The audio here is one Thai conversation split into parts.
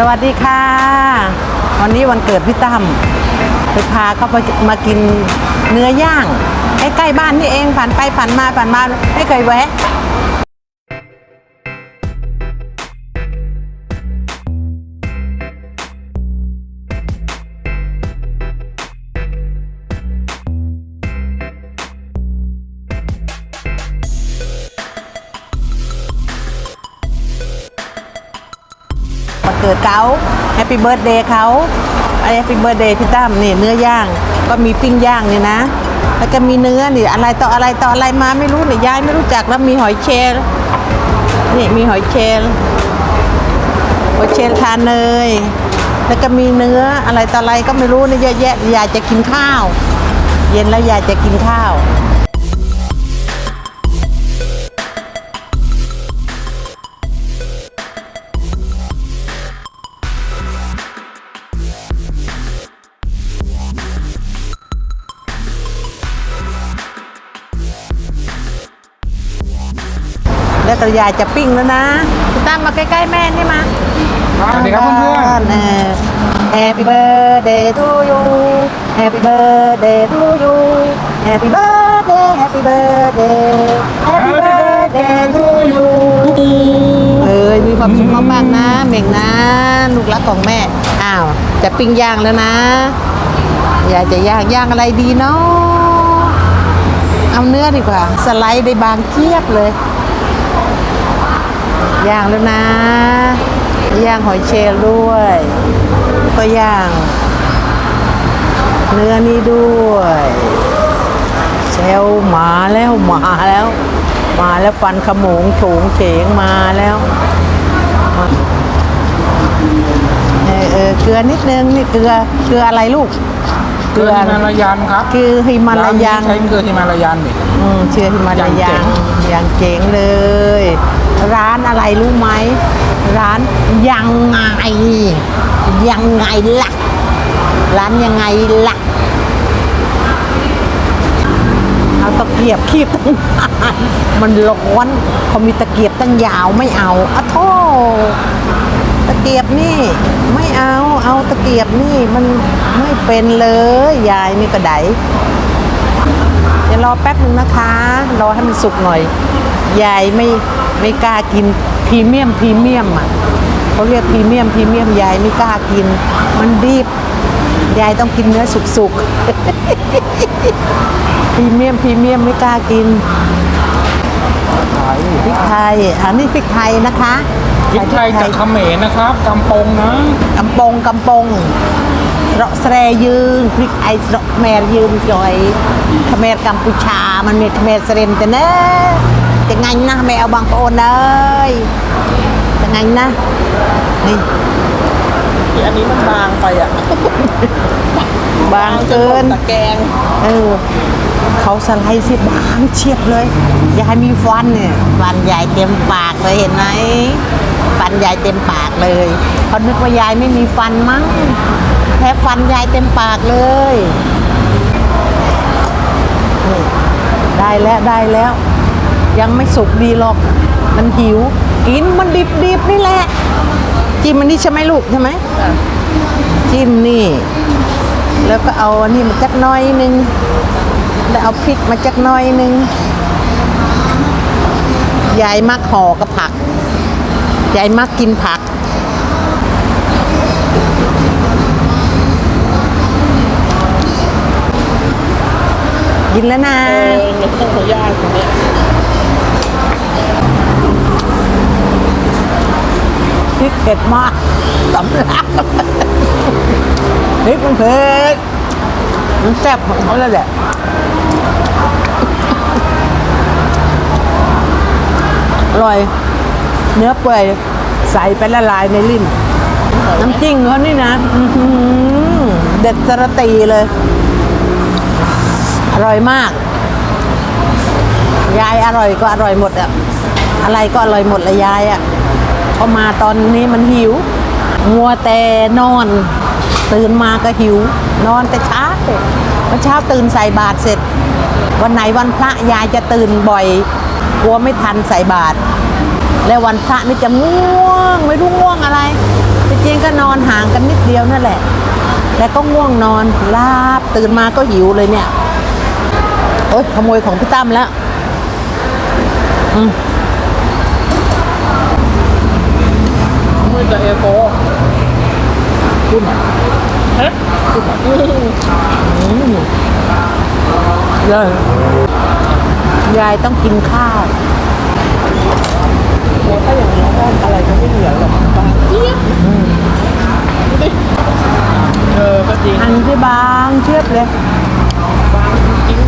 สวัสดีค่ะ วันนี้วันเกิดพี่ตั้มไปพาเขาไปมากินเนื้อย่างใกล้ๆบ้านนี่เองผ่านไปผ่านมาผ่านมาไม่เคยแวะ กิดเขาแฮปปี้เบิร์ดเดย์เขาแฮปปี้เบิร์ดเดย์พี่ตั้มนี่เนื้อย่างก็มีปิ้งย่างนี่นะ แล้วก็มีเนื้อนี่อะไรต่ออะไรต่ออะไรมาไม่รู้เนี่ยยายไม่รู้จักแล้วมีหอยเชลนี่มีหอยเชลหอยเชลทานเนยแล้วก็มีเนื้ออะไรต่ออะไรก็ไม่รู้เนี่ยเยอะแยะยายจะกินข้าว เย็นแล้วยายจะกินข้าว แล้วก็ยายจะปิ้งแล้วนะพี่ตั้มมาใกล้ๆแม่นี่มาสวัสดีครับเพื่อนๆ Happy birthday to you Happy birthday to you Happy birthday Happy birthday Happy birthday to you เอ้ยมีความสุขมากๆนะเม่งนะ ลูกรักของแม่ อ้าว จะปิ้งย่างแล้วนะ อยากจะย่างย่างอะไรดีเนาะเอาเนื้อดีกว่า สไลด์ได้บางเทียบเลย ย่างแล้วนะ ย่างหอยเชลล์ด้วย ก็ย่าง เนื้อนี้ด้วยเชลล์มาแล้วมาแล้ว มาแล้วฟันขโมงโฉงเฉงมาแล้วมาเออเออเกลือนิดนึงนี่เกลือเกลืออะไรลูกๆเกลือฮิมาลายันครับคือฮิมาลายันร้ใช้เกลือฮิมาลายันนี่อืมเชื่อที่มาลาอย่างเจ๋ยังงอย่างเจ๋งเลย ร้านอะไรรู้ไหม ร้านยังไง ยังไงล่ะ ร้านยังไงล่ะ เอาตะเกียบคีบตั้งมันร้อนเขามีตะเกียบตั้งยาวไม่เอาอะโทตะเกียบนี่ไม่เอาเอาตะเกียบนี่มันไม่เป็นเลยยายนี่ก็ไดเดี๋ยวรอแป๊บหนึ่งนะคะ รอให้มันสุกหน่อยยายไม่ ไม่กล้ากินพรีเมียมพรีเมียมอะเขาเรียกพรีเมียมพรีเมียมยายไม่กล้ากิน มันดิบยายต้องกินเนื้อสุกๆพรีเมียมพรีเมียมไม่กล้ากินพริกไทยอันนี้พริกไทยนะคะพริกไทยจากเขมรนะครับกำปงนะกำปงกำปงสระแสรยืงพริกไอสระแมรยืมจอยเขมรกัมพูชา มันมีเขมรเสเรมแต่เนอะ จะไงนะไม่เอาบางโอนเลยจะไงนะนี่อันนี้มันบางไปอะ บางเกินตะแกรงเออเขาสไลด์สิบางเฉียบเลยยายมีฟันเนี่ยฟันยายเต็มปากเลยเห็นไหมฟันยายเต็มปากเลยเขานึกว่ายายไม่มีฟันมั้งแค่ฟันยายเต็มปากเลยนี่ได้แล้วได้แล้ว ยังไม่สุกดีหรอก มันหิว กินมันดิบๆนี่แหละ จิ้มมันนี่ใช่ไหมลูกใช่ไหมจิ้มนี่ แล้วก็เอาอันนี้มาจักหน้อยหนึง แล้วเอาพริกมาจักหน้อยหนึง ยายมักห่อกับผัก ยายมักกินผักกินแล้วนะเออเดี๋ยวต้องขอยากตรงเนี้ ริกเผ็ดมากสำลักพริกมันเผ็ดมันแซ่บของเขาเลยแหละอร่อย เนื้อเปื่อยใสไปละลายในลิ้นน้ำจิ้งเขานี่นะเด็ดสระตีเลย อร่อยมาก ยายอร่อยก็อร่อยหมดอะอะไรก็อร่อยหมดเลยยายอะ พอมาตอนนี้มันหิว มัวแต่นอน ตื่นมาก็หิว นอนแต่เช้าเมื่อเช้าตื่นใส่บาตรเสร็จ วันไหนวันพระยายจะตื่นบ่อย กลัวไม่ทันใส่บาตรแล้ววันพระนี่จะง่วงไม่รู้ง่วงอะไรจริงก็นอนห่างกันนิดเดียวนั่นแหละแต่ก็ง่วงนอนลาบตื่นมาก็หิวเลยเนี่ยโอ๊ยขโมยของพี่ตั้มแล้ว อืม มือ จะเอโฟพูดหน่อยฮะเลยยายต้องกินข้าวถ้าอย่างนี้ก็อะไรก็ไม่เหลือหรอกบางเจี๊ยบดูดิเออก็จริงอันที่บางเชือบเลยบางจริง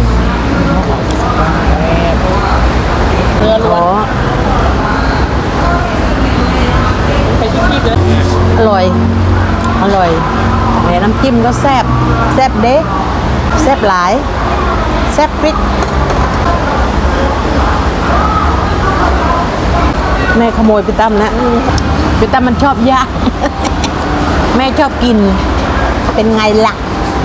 เนื้อล้ขวอนไปที่ที่เลย อร่อย อร่อยแหมน้ำจิ้มก็แซ่บ แซ่บเด้แซ่บหลาย แซ่บพริก แม่ขโมยพี่ตั้มนะพี่ตั้มมันชอบย่างแม่ชอบกิน เป็นไงล่ะ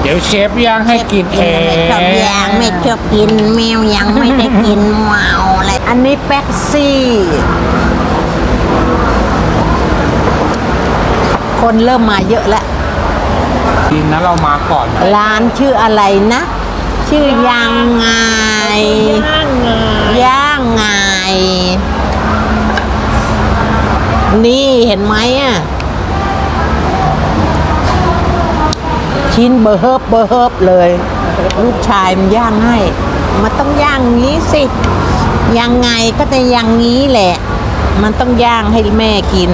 เดี๋ยวเชฟย่างให้กินเองไม่ชอบย่างไม่ชอบกินแมวยังไม่ได้กินเมาอะไรอันนี้แป๊กซี่ คนเริ่มมาเยอะแล้วจริงนะเรามาก่อน ร้านชื่ออะไรนะ ชื่อยังไงย่างไงย่างไงนี่เห็นไหมอะ ชิ้นเบอร์เฮิบเบอร์เฮิบเลย ลูกชายมันย่างให้มันต้องย่างงี้สิ ยังไงก็จะอย่างงี้แหละ มันต้องย่างให้แม่กิน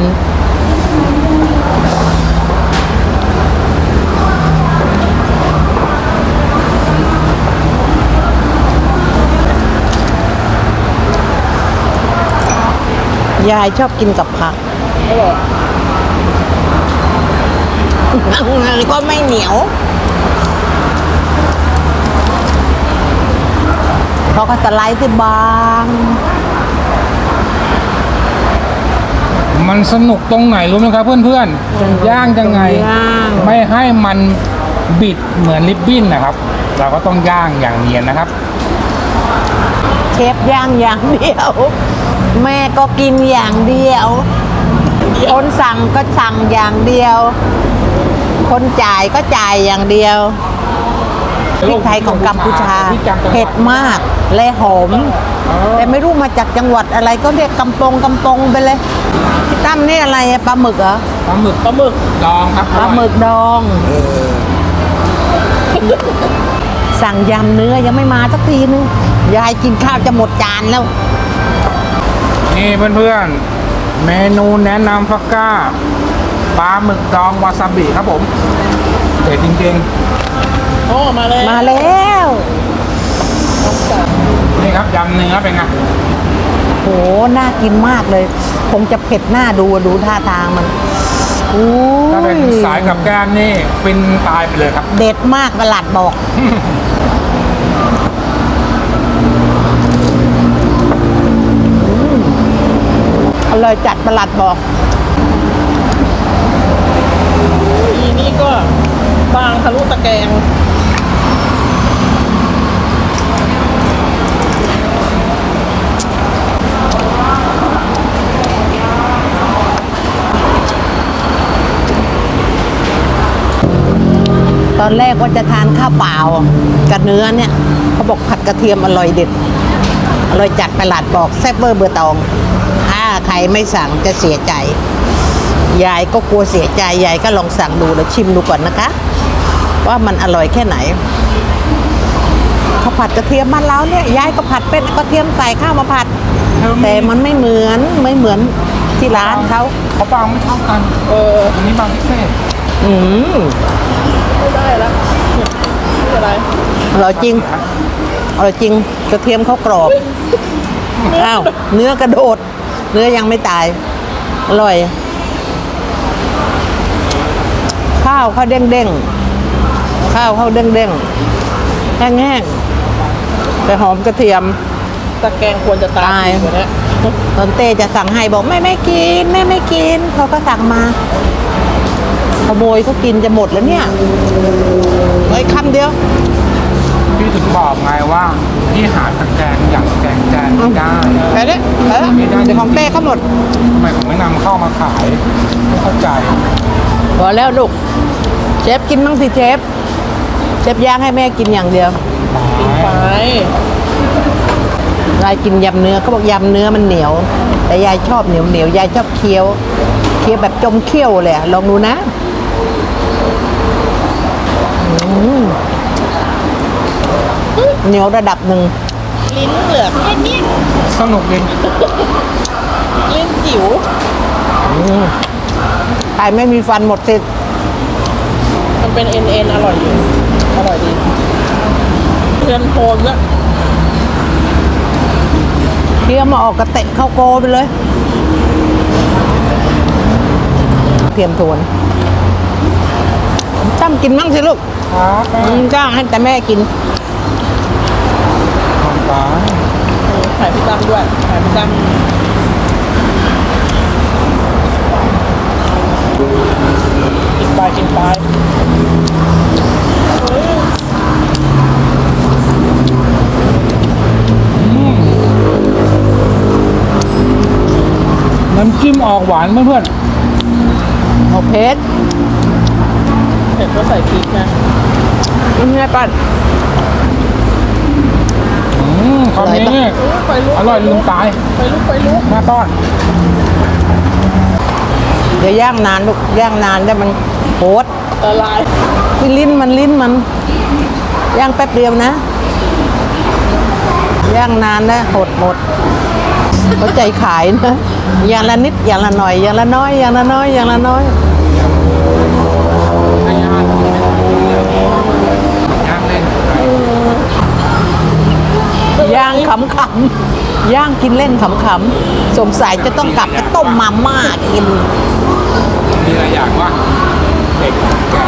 ยายชอบกินกับผักอร่อยมันก็ไม่เหนียวเพราะก็สไลด์ที่บาง มันสนุกตรงไหนรู้ไหมครับเพื่อนๆ ย่างยังไงย่างไม่ให้มันบิดเหมือนลิบบิ้นนะครับ เราก็ต้องย่างอย่างเนียนนะครับ เชฟย่างอย่างเดียว แม่ก็กินอย่างเดียว คนสั่งก็สั่งอย่างเดียว คนจ่ายก็จ่ายอย่างเดียวพริกไทยของกัมพูชาพริกจากจังหวัดเผ็ดมากและหอมอ๋อแต่ไม่รู้มาจากจังหวัดอะไรก็เรียกกำปงกำปงไปเลยพี่ตั้มนี่อะไรอะปลาหมึกเหรอปลาหมึกปลาหมึกดองครับปลาหมึกดองสั่งยำเนื้อยังไม่มาสักทีนึงยายกินข้าวจะหมดจานแล้ว นี่เพื่อนๆ เมนูแนะนำฟักก้าปลาหมึกดองวาซาบิครับผมเด็ดจริงโอ้มาเลยมาแล้วๆนี่ครับยำเนื้อเป็นไงโห น่ากินมากเลย คงจะเผ็ดหน้าดูดูท่าทางมันอู้ถ้าเป็นยสายกับแก้มนี่ฟินตายไปเลยครับ เด็ดมากประหลัดบอก อร่อยจัดประหลัดบอกอีนี่ก็บางทะลุตะแกรงตอนแรกว่าจะทานข้าวเปล่ากับเนื้อเนี่ยเขาบอกผัดกระเทียมอร่อยเด็ด อร่อยจัดประหลัดบอกแซ่บเบอร์เบอร์ตองถ้า ใครไม่สั่งจะเสียใจ ยายก็กลัวเสียใจ ยายก็ลองสั่งดูแล้วชิมดูก่อนนะคะ ว่ามันอร่อยแค่ไหนข้าวผัดกระเทียมบ้านเราเนี่ยยายก็ผัดเป็นกระเทียมใส่ข้าวมาผัด แต่มันไม่เหมือนไม่เหมือนที่ร้านเขาเขาบางไม่เท่ากัน เอออันนี้บางพิเศษอืมไม่ได้แล้วนี่อะไรอร่อยจริงอร่อยจริงกระเทียมเขากรอบอ้าวเนื้อกระโดด เนื้อยังไม่ตาย อร่อย ข้าวเขาเด้งเด้งๆข้าวเขาเด้งเด้งๆแห้งแห้งๆแต่หอมกระเทียม ตะแกรงควรจะตาตายดีกว่านี้ตอนเต้จะสั่งให้บอกไม่ไม่กินแม่ไม่กินเขาก็สั่งมาขโมยเขากินจะหมดแล้วเนี่ยเฮ้ยคำเดียวพี่ถึงบอกไงว่าพี่หาตะแกรงอย่างแกงแจนไม่ได้ไป เลยไปเลยเดี๋ยวของเต้เขาหมดทำไมผมไม่นำเข้ามาขายไม่เข้าใจพอแล้วลูกเชฟกินบ้างสิเชฟเชฟย่างให้แม่กินอย่างเดียวไปยายกินยำเนื้อเขาบอกยำเนื้อมันเหนียว แต่ยายชอบเหนียวเหนียวๆยายชอบเคี้ยว เคี้ยวแบบจมเคี้ยวเลยอะลองดูนะอืมเหนียวระดับหนึ่ง ลิ้นเหลือแค่เนี้ยสนุกดีลิ้นจิ๋วใครไม่มีฟันหมดสิทธิ์มันเป็นเอ็นเอ็นอร่อยอยู่ อร่อยดีเพื่อนโทนแล้วเคี้ยวมาออกกระเตะเข้าโกไปเลย เทียมทวนตั้มกินมั่งสิลูกครับอืมจ้างให้แต่แม่กิน ทำไปถ่ายพี่ตั้มด้วยถ่ายพี่ตั้มกินไปกินไปน้ำจิ้มออกหวานเพื่อนโอเพชรเผ็ดก็ใส่พริกนะกินไงปัดๆอืม คำนี้ไฟลุกอร่อยลืมตายไฟลุกไฟลุกมาต้อนเดี๋ยวย่างนานลูกย่างนานได้มันโหดละลายที่ลิ้นมันลิ้นมัน ย่างแป๊บเดียวนะ ย่างนานนะหดหมดเขาใจขายนะอย่างละนิดอย่างละหน่อยอย่างละน้อยอย่างละน้อยอย่างละน้อย ให้ย่างกินไม่ต้องย่างเล่น ย่างขำๆย่างกินเล่นขำๆสงสัยจะต้องกลับไปต้มมาม่ากินมีอะไรอย่างว่าเด็กแก่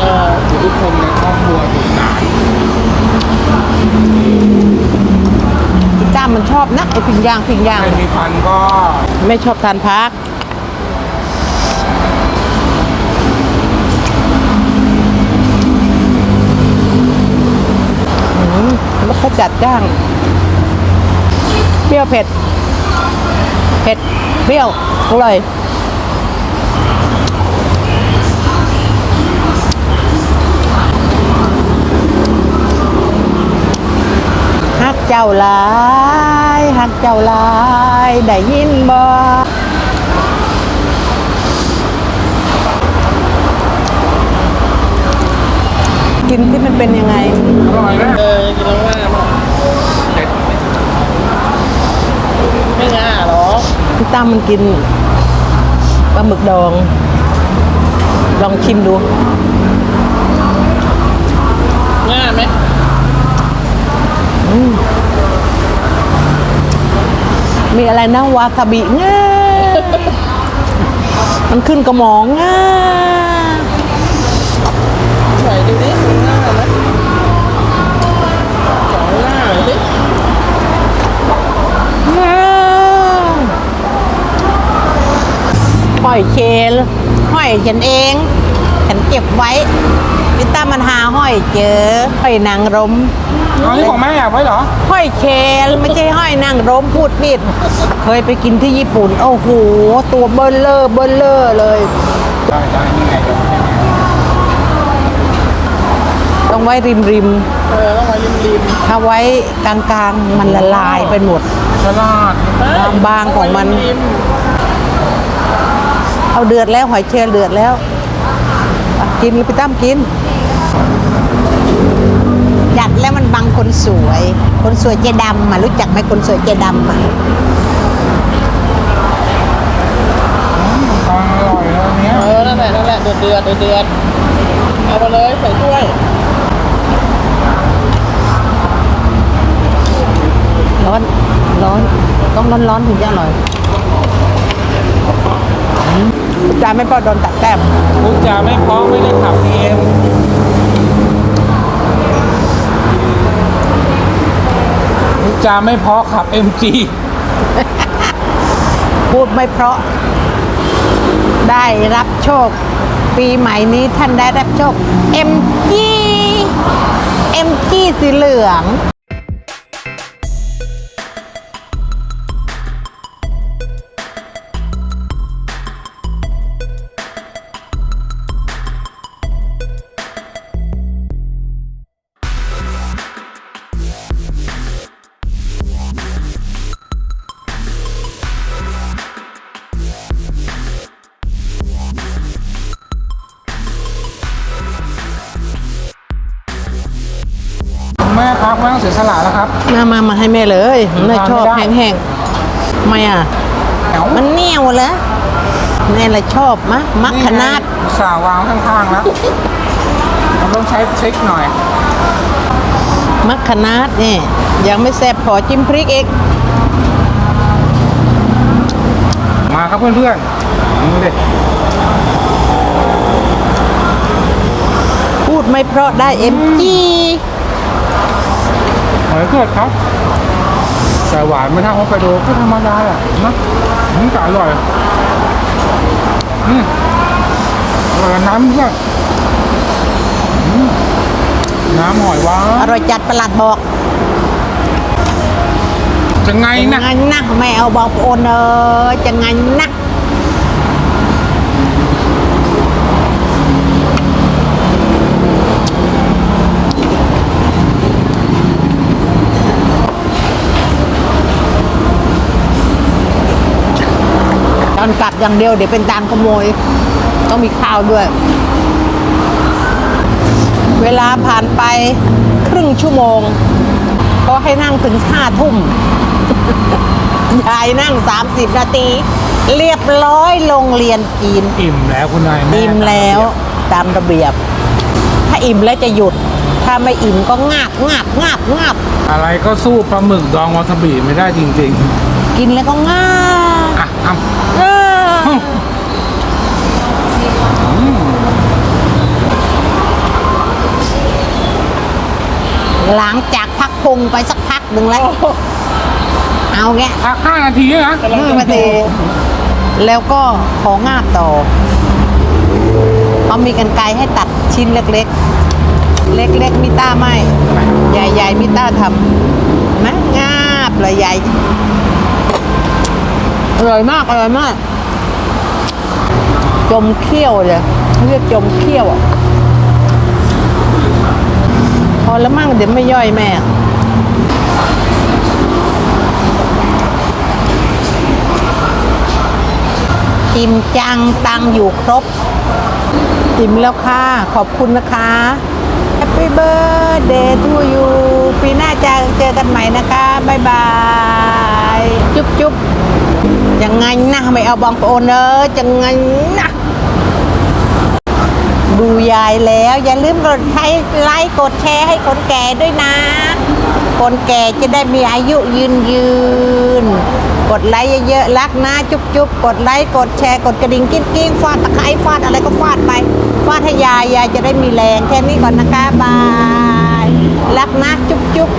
เออทุกคนในครอบครัวถูกหนานพี่จ้ามันชอบนะไอ้พิงย่างพิงย่าง ใครมีฟันก็ ไม่ชอบทานพัก อืมแล้วเขา จัดจ้าง เปรี้ยวเผ็ด เผ็ด เปรี้ยว อร่อยฮักเจ้าลายฮักเจ้าลาย ได้ยินบ่ กินที่มันเป็นยังไง อร่อยนะเออกินแล้วง่ามั้งเด็ดไม่ง่าหรอกพี่ตั้มมันกินปลาหมึกดอง ลองชิมดู ง่าไหมมีอะไรนะวาซาบิง่ามันขึ้นกระหมองง่าไหนดูดิง่าไหมสองง่าหน่อยสิง่าห้อยเคลห้อยฉันเอง ฉันเก็บไว้พี่ตั้มมันหาห้อยเจอห้อยนางรมเอานี่ของแม่แอบไว้เหรอ ห้อยเคลไม่ใช่ห้อยนางรมพูดผิด เคยไปกินที่ญี่ปุ่น โอ้โห ตัวเบลเลอร์เบลเลอร์เลย ได้ได้นี่ไงเดี๋ยวให้แม่ ต้องไว้ริมริมเออต้องไว้ริมริมๆถ้าไว้กลางๆมันละลายไปหมดฉลาดบางๆของมันต้ไว้ริมเอาเดือดแล้วหอยเชลล์เดือดแล้วอะกินเลยพี่ตั้มกินจัดแล้วมันบังคนสวย คนสวยเจดำอะรู้จักไหมคนสวยเจดำอะฟังอร่อยเลยเนี้ยเออนั่นแหละนั่นแหละเดือดเดือดเดือดเดือดเอาไปเลยใส่ถ้วย ร้อนร้อนต้องร้อนร้อนๆถึงจะอร่อยอืมจานไม่พอโดนตัดแต้มพูดจาไม่เพราะไม่ได้ขับเองพูดจาไม่เพราะขับ MG พูดไม่เพราะ ได้รับโชค ปีใหม่นี้ท่านได้รับโชค MG เอ็มจีสีเหลือง สียสละแล้วครับ มามามาให้แม่เลยแม่ชอบทานไม่ได้แห้งๆทำไมอะเอ้ามันเหนียวเหรอแม่ละชอบมะมักขนาดไงสาววางข้างๆแล้วเราต้องใช้ทริคหน่อย มักขนาดนี่ยังไม่แซ่บพอจิ้มพริกอีกมาครับเพื่อนๆนี่ดิพูดไม่เพราะได้เอ็มจี หอยเกิดครับแต่หวานไม่เท่าฮอกไกโดก็ธรรมดาแหละนะอืมันก็อร่อยอืมอร่อยกับน้ำด้วยอืมน้ำหอยหวาอนร่อยจัดประหลัดบอกจะไงจะนะไงนะแม่เอาบอกโอนเออจะไงนะต อนกลับอย่างเดียวเดี๋ยวเป็นตามขโมย ต้องมีข้าวด้วย เวลาผ่านไปครึ่งชั่วโมง ก็ให้นั่งถึงห้าทุ่มยายนั่ง 30 นาที เรียบร้อยโรงเรียนจีนอิ่มแล้วคุณนายแอิ่มแล้วตามระเบียบ ถ้าอิ่มแล้วจะหยุด ถ้าไม่อิ่มก็งาบงาบงาบงาบอะไรก็สู้ปลาหมึกดองวาซาบิไม่ได้จริงกินแล้วก็งาบๆ อะอะเออหลังจากพักพุงไปสักพักหนึ่งแล้ว เอาแกพักห้านาทีนะห้านาทีแล้วก็ของาบต่อเขามีกันไกรให้ตัดชิ้นเล็ก ๆ เล็ก ๆ มิต้าไม่ ใหญ่ ๆ มิต้าทำนะงาบเลยใหญ่ อร่อยมากอร่อยมาก จมเขี้ยวเลยเรียกจมเขี้ยวอะพอแล้วมั่งเดี๋ยวไม่ย่อยแม่อิ่มจังตังอยู่ครบ อิ่มแล้วค่ะ ขอบคุณนะคะ Happy birthday to you ปีหน้าจะเจอกันใหม่นะคะ บ๊ายบาย จุ๊บจุ๊บ ยังไงนะไม่เอาบองโอนเนอยังไงนะดูยายแล้ว อย่าลืมกดไลค์กดแชร์ให้คนแก่ด้วยนะ คนแก่จะได้มีอายุยืนยืน กดไลค์เยอะๆรักนะจุ๊บจุ๊บกดไลค์กดแชร์กดกระดิ่งกิ้งกิ้งฟาดตะไคร้ฟาดอะไรก็ฟาดไปฟาดให้ยายยายจะได้มีแรงแค่นี้ก่อนนะคะบายรักนะจุ๊บจุ๊บ